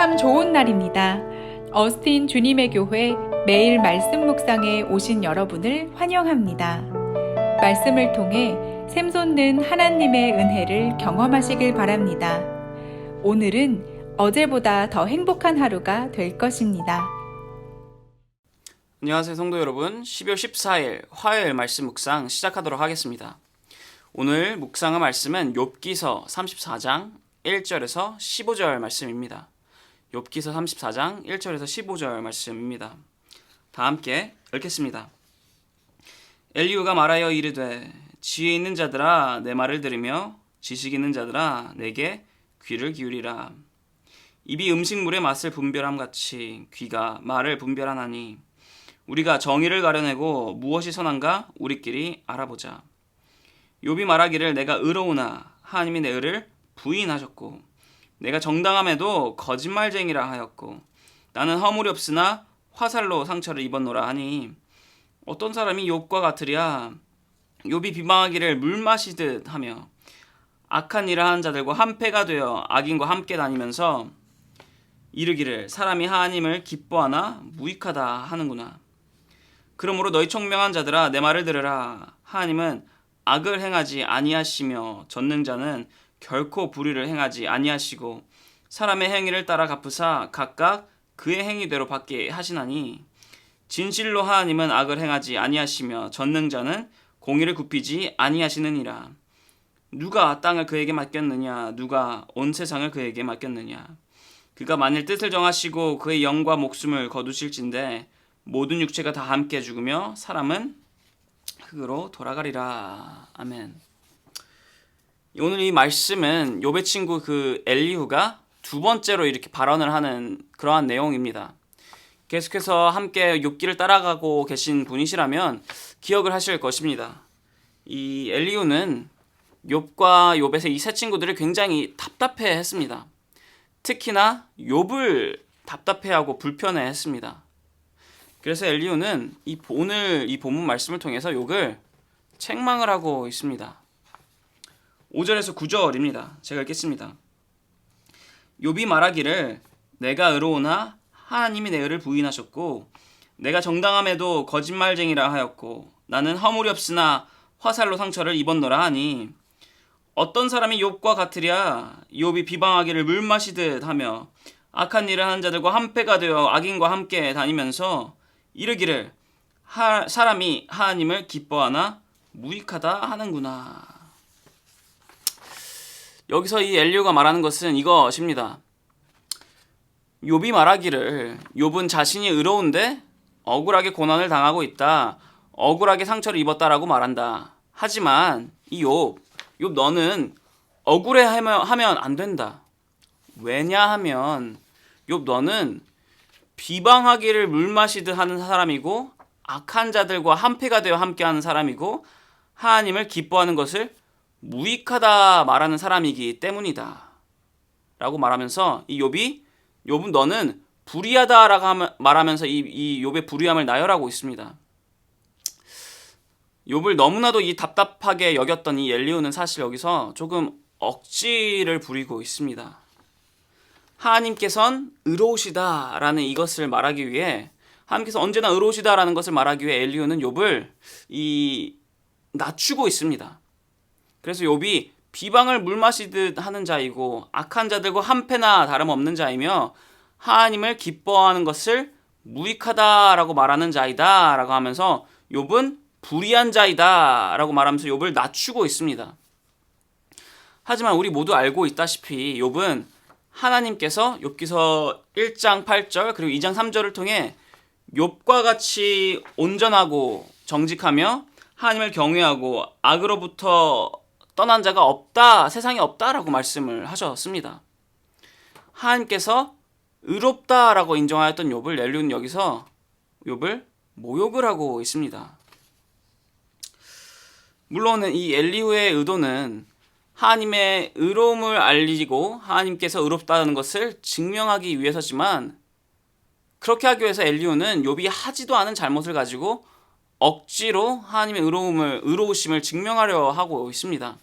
참 좋은 날입니다. 어스틴 주님의 교회 매일 말씀 묵상에 오신 여러분을 환영합니다. 말씀을 통해 샘솟는 하나님의 은혜를 경험하시길 바랍니다. 오늘은 어제보다 더 행복한 하루가 될 것입니다. 안녕하세요 성도 여러분 12월 14일 화요일 말씀 묵상 시작하도록 하겠습니다 오늘 묵상의 말씀은 욥기서 34장 1절에서 15절 말씀입니다 욥기서 34장 1절에서 15절 말씀입니다. 다 함께 읽겠습니다. 엘리우가 말하여 이르되 지혜 있는 자들아 내 말을 들으며 지식 있는 자들아 내게 귀를 기울이라. 입이 음식물의 맛을 분별함 같이 귀가 말을 분별하나니 우리가 정의를 가려내고 무엇이 선한가 우리끼리 알아보자. 욥이 말하기를 내가 의로우나 하나님이 내 의를 부인하셨고 내가 정당함에도 거짓말쟁이라 하였고 나는 허물이 없으나 화살로 상처를 입었노라 하니 어떤 사람이 욥과 같으랴 욥이 비방하기를 물 마시듯 하며 악한 일을 하는 자들과 한패가 되어 악인과 함께 다니면서 이르기를 사람이 하나님을 기뻐하나 무익하다 하는구나. 그러므로 너희 총명한 자들아 내 말을 들으라 하나님은 악을 행하지 아니하시며 전능자는 결코 불의를 행하지 아니하시고 사람의 행위를 따라 갚으사 각각 그의 행위대로 받게 하시나니 진실로 하나님은 악을 행하지 아니하시며 전능자는 공의를 굽히지 아니하시느니라 누가 땅을 그에게 맡겼느냐 누가 온 세상을 그에게 맡겼느냐 그가 만일 뜻을 정하시고 그의 영과 목숨을 거두실진데 모든 육체가 다 함께 죽으며 사람은 흙으로 돌아가리라. 아멘. 오늘 이 말씀은 요배 친구 그 엘리후가 두 번째로 이렇게 발언을 하는 그러한 내용입니다. 계속해서 함께 욥기를 따라가고 계신 분이시라면 기억을 하실 것입니다. 이 엘리후는 욥과 욥에서 이세 친구들을 굉장히 답답해했습니다. 특히나 욥을 답답해하고 불편해했습니다. 그래서 엘리오는 이 오늘 이 본문 말씀을 통해서 욕을 책망을 하고 있습니다. 5절에서 9절입니다. 제가 읽겠습니다. 욥이 말하기를 내가 의로우나 하나님이 내 의를 부인하셨고 내가 정당함에도 거짓말쟁이라 하였고 나는 허물이 없으나 화살로 상처를 입었노라 하니 어떤 사람이 욥과 같으랴 욥이 비방하기를 물 마시듯 하며 악한 일을 하는 자들과 한패가 되어 악인과 함께 다니면서 이르기를 하, 사람이 하나님을 기뻐하나 무익하다 하는구나. 여기서 이 엘리오가 말하는 것은 이것입니다. 욥이 말하기를 욥은 자신이 의로운데 억울하게 고난을 당하고 있다. 억울하게 상처를 입었다라고 말한다. 하지만 이 욥, 욥 너는 억울해 하면, 안 된다. 왜냐하면 욥 너는 비방하기를 물 마시듯 하는 사람이고 악한 자들과 한패가 되어 함께하는 사람이고 하나님을 기뻐하는 것을 무익하다 말하는 사람이기 때문이다. 라고 말하면서 이 욥이 욥은 너는 불의하다라고 말하면서 이, 이 욥의 불의함을 나열하고 있습니다. 욥을 너무나도 이 답답하게 여겼던 이 엘리우는 사실 여기서 조금 억지를 부리고 있습니다. 하나님께선 의로우시다라는 이것을 말하기 위해 하나님께서 언제나 의로우시다라는 것을 말하기 위해 엘리오는 욥을 이 낮추고 있습니다. 그래서 욥이 비방을 물 마시듯 하는 자이고 악한 자들과 한패나 다름없는 자이며 하나님을 기뻐하는 것을 무익하다라고 말하는 자이다라고 하면서 욥은 불의한 자이다라고 말하면서 욥을 낮추고 있습니다. 하지만 우리 모두 알고 있다시피 욥은 하나님께서 욥기서 1장 8절 그리고 2장 3절을 통해 욥과 같이 온전하고 정직하며 하나님을 경외하고 악으로부터 떠난 자가 없다, 세상에 없다라고 말씀을 하셨습니다. 하나님께서 의롭다라고 인정하였던 욥을 넬륜 여기서 욥을 모욕을 하고 있습니다. 물론 이 엘리후의 의도는 하나님의 의로움을 알리고 하나님께서 의롭다는 것을 증명하기 위해서지만 그렇게 하기 위해서 엘리오는 욥이 하지도 않은 잘못을 가지고 억지로 하나님의 의로움을 의로우심을 증명하려 하고 있습니다.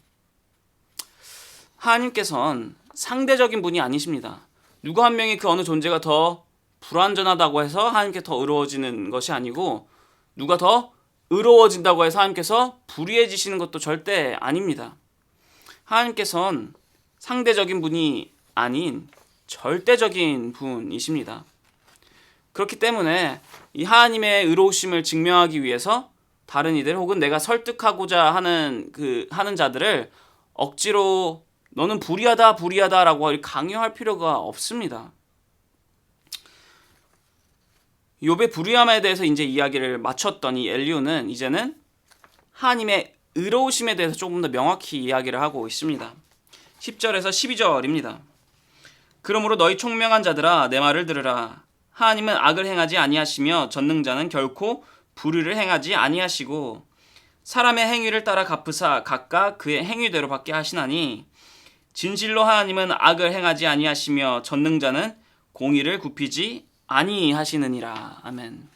하나님께서는 상대적인 분이 아니십니다. 누구 한 명이 그 어느 존재가 더 불완전하다고 해서 하나님께 더 의로워지는 것이 아니고 누가 더 의로워진다고 해서 하나님께서 불의해지시는 것도 절대 아닙니다. 하나님께서는 상대적인 분이 아닌 절대적인 분이십니다. 그렇기 때문에 이 하나님의 의로우심을 증명하기 위해서 다른 이들 혹은 내가 설득하고자 하는 그 하는 자들을 억지로 너는 불의하다 불의하다라고 강요할 필요가 없습니다. 욥의 불의함에 대해서 이제 이야기를 마쳤던 이 엘리오는 이제는 하나님의 의로우심에 대해서 조금 더 명확히 이야기를 하고 있습니다. 10절에서 12절입니다. 그러므로 너희 총명한 자들아 내 말을 들으라 하나님은 악을 행하지 아니하시며 전능자는 결코 불의를 행하지 아니하시고 사람의 행위를 따라 갚으사 각각 그의 행위대로 받게 하시나니 진실로 하나님은 악을 행하지 아니하시며 전능자는 공의를 굽히지 아니하시느니라. 아멘.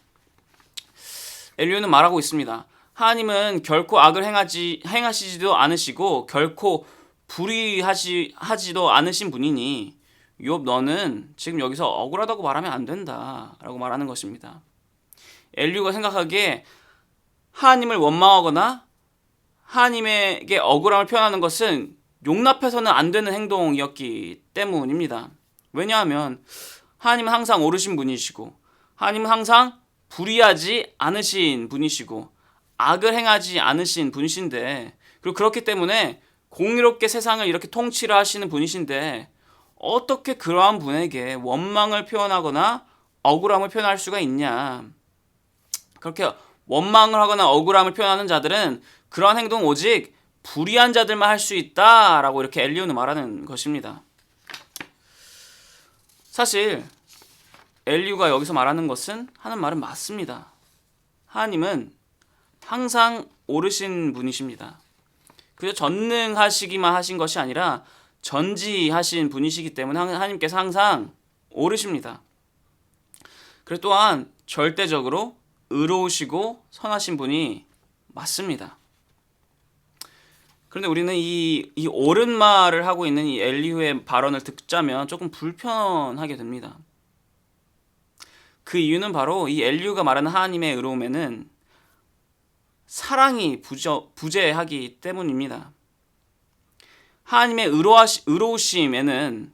엘리오는 말하고 있습니다. 하나님은 결코 악을 행하지 행하시지도 않으시고 결코 불의하지 하지도 않으신 분이니 욥 너는 지금 여기서 억울하다고 말하면 안 된다라고 말하는 것입니다. 엘리오가 생각하기에 하나님을 원망하거나 하나님에게 억울함을 표현하는 것은 용납해서는 안 되는 행동이었기 때문입니다. 왜냐하면 하나님은 항상 옳으신 분이시고 하나님은 항상 불의하지 않으신 분이시고 악을 행하지 않으신 분이신데 그리고 그렇기 때문에 공의롭게 세상을 이렇게 통치를 하시는 분이신데 어떻게 그러한 분에게 원망을 표현하거나 억울함을 표현할 수가 있냐 그렇게 원망을 하거나 억울함을 표현하는 자들은 그러한 행동 오직 불의한 자들만 할 수 있다라고 이렇게 엘리오는 말하는 것입니다. 사실 엘리우가 여기서 말하는 것은 하는 말은 맞습니다. 하나님은 항상 옳으신 분이십니다. 그저 전능하시기만 하신 것이 아니라 전지하신 분이시기 때문에 하나님께서 항상 옳으십니다. 그리고 또한 절대적으로 의로우시고 선하신 분이 맞습니다. 그런데 우리는 이, 이 옳은 말을 하고 있는 이 엘리후의 발언을 듣자면 조금 불편하게 됩니다. 그 이유는 바로 이 엘리후가 말하는 하나님의 의로움에는 사랑이 부저, 부재하기 때문입니다. 하나님의 의로하시, 의로우심에는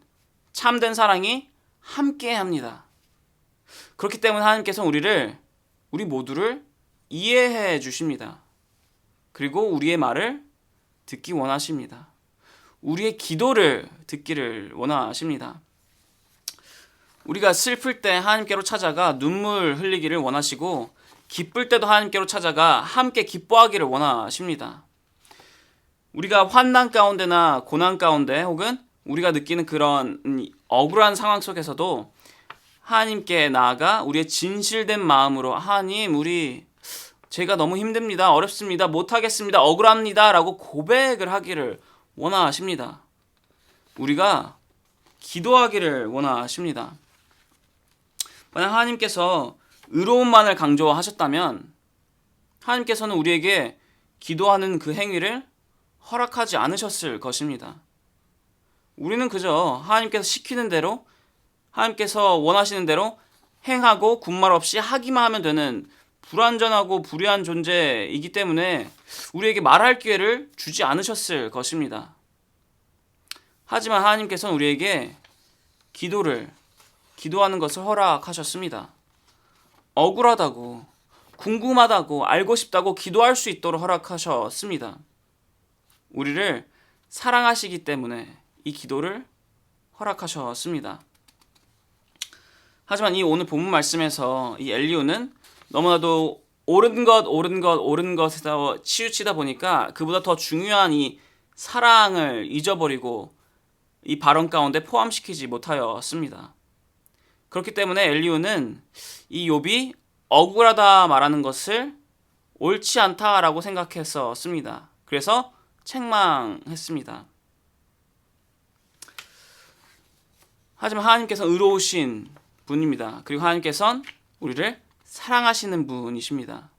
참된 사랑이 함께 합니다. 그렇기 때문에 하나님께서 우리를 우리 모두를 이해해 주십니다. 그리고 우리의 말을 듣기 원하십니다. 우리의 기도를 듣기를 원하십니다. 우리가 슬플 때 하나님께로 찾아가 눈물 흘리기를 원하시고 기쁠 때도 하나님께로 찾아가 함께 기뻐하기를 원하십니다. 우리가 환난 가운데나 고난 가운데 혹은 우리가 느끼는 그런 억울한 상황 속에서도 하나님께 나아가 우리의 진실된 마음으로 하나님 우리 제가 너무 힘듭니다. 어렵습니다. 못하겠습니다. 억울합니다. 라고 고백을 하기를 원하십니다. 우리가 기도하기를 원하십니다. 만약 하나님께서 의로움만을 강조하셨다면 하나님께서는 우리에게 기도하는 그 행위를 허락하지 않으셨을 것입니다. 우리는 그저 하나님께서 시키는 대로 하나님께서 원하시는 대로 행하고 군말 없이 하기만 하면 되는 불완전하고 불의한 존재이기 때문에 우리에게 말할 기회를 주지 않으셨을 것입니다. 하지만 하나님께서는 우리에게 기도를 기도하는 것을 허락하셨습니다. 억울하다고 궁금하다고 알고 싶다고 기도할 수 있도록 허락하셨습니다. 우리를 사랑하시기 때문에 이 기도를 허락하셨습니다. 하지만 이 오늘 본문 말씀에서 이 엘리오는 너무나도 옳은 것, 옳은 것, 옳은 것에서 치우치다 보니까 그보다 더 중요한 이 사랑을 잊어버리고 이 발언 가운데 포함시키지 못하였습니다. 그렇기 때문에 엘리오는 이 욥이 억울하다 말하는 것을 옳지 않다라고 생각했었습니다. 그래서 책망했습니다. 하지만 하나님께서 의로우신 분입니다. 그리고 하나님께서는 우리를 사랑하시는 분이십니다.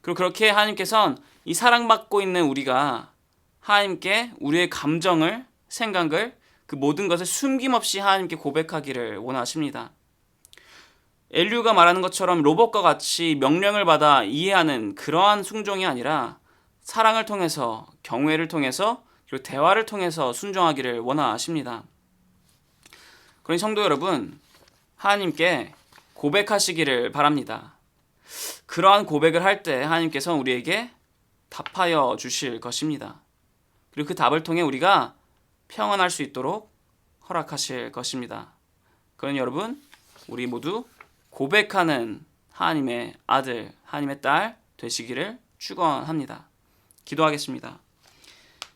그리고 그렇게 하나님께서는 이 사랑받고 있는 우리가 하나님께 우리의 감정을, 생각을 그 모든 것을 숨김없이 하나님께 고백하기를 원하십니다. 엘류가 말하는 것처럼 로봇과 같이 명령을 받아 이해하는 그러한 순종이 아니라 사랑을 통해서 경외를 통해서 그리고 대화를 통해서 순종하기를 원하십니다. 그러니 성도 여러분, 하나님께 고백하시기를 바랍니다. 그러한 고백을 할 때 하나님께서 우리에게 답하여 주실 것입니다. 그리고 그 답을 통해 우리가 평안할 수 있도록 허락하실 것입니다. 그러니 여러분, 우리 모두 고백하는 하나님의 아들, 하나님의 딸 되시기를 축원합니다. 기도하겠습니다.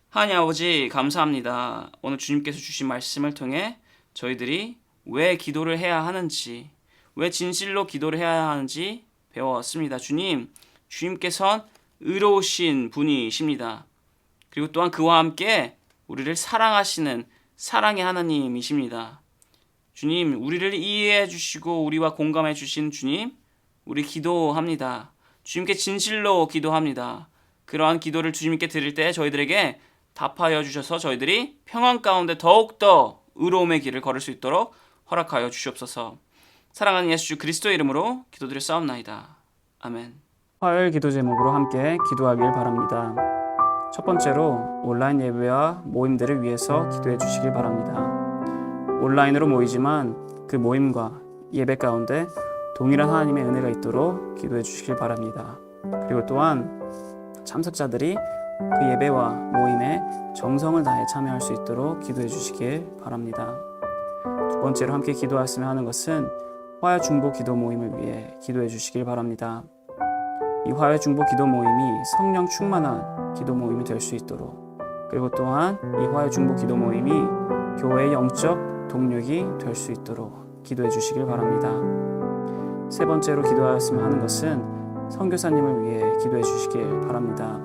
하나님 아버지 감사합니다. 오늘 주님께서 주신 말씀을 통해 저희들이 왜 기도를 해야 하는지, 왜 진실로 기도를 해야 하는지 배워왔습니다. 주님, 주님께선 의로우신 분이십니다. 그리고 또한 그와 함께 우리를 사랑하시는 사랑의 하나님이십니다. 주님, 우리를 이해해 주시고 우리와 공감해 주신 주님, 우리 기도합니다. 주님께 진실로 기도합니다. 그러한 기도를 주님께 드릴 때 저희들에게 답하여 주셔서 저희들이 평안 가운데 더욱더 의로움의 길을 걸을 수 있도록 허락하여 주시옵소서. 사랑하는 예수 그리스도의 이름으로 기도드려 싸움나이다. 아멘. 화요일 기도 제목으로 함께 기도하길 바랍니다. 첫 번째로 온라인 예배와 모임들을 위해서 기도해 주시길 바랍니다. 온라인으로 모이지만 그 모임과 예배 가운데 동일한 하나님의 은혜가 있도록 기도해 주시길 바랍니다. 그리고 또한 참석자들이 그 예배와 모임에 정성을 다해 참여할 수 있도록 기도해 주시길 바랍니다. 두 번째로 함께 기도하였으면 하는 것은 화요 중보 기도 모임을 위해 기도해 주시길 바랍니다. 이 화요 중보 기도 모임이 성령 충만한 기도 모임이 될 수 있도록 그리고 또한 이 화요 중보 기도 모임이 교회의 영적 동력이 될 수 있도록 기도해 주시길 바랍니다. 세 번째로 기도하였으면 하는 것은 선교사님을 위해 기도해 주시길 바랍니다.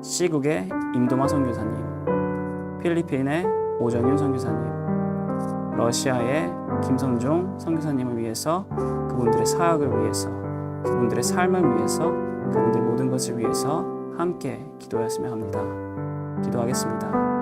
시국의 임도마 선교사님, 필리핀의 오정윤 선교사님, 러시아의 김성종 선교사님을 위해서 그분들의 사역을 위해서 그분들의 삶을 위해서 그분들 모든 것을 위해서 함께 기도하였으면 합니다. 기도하겠습니다.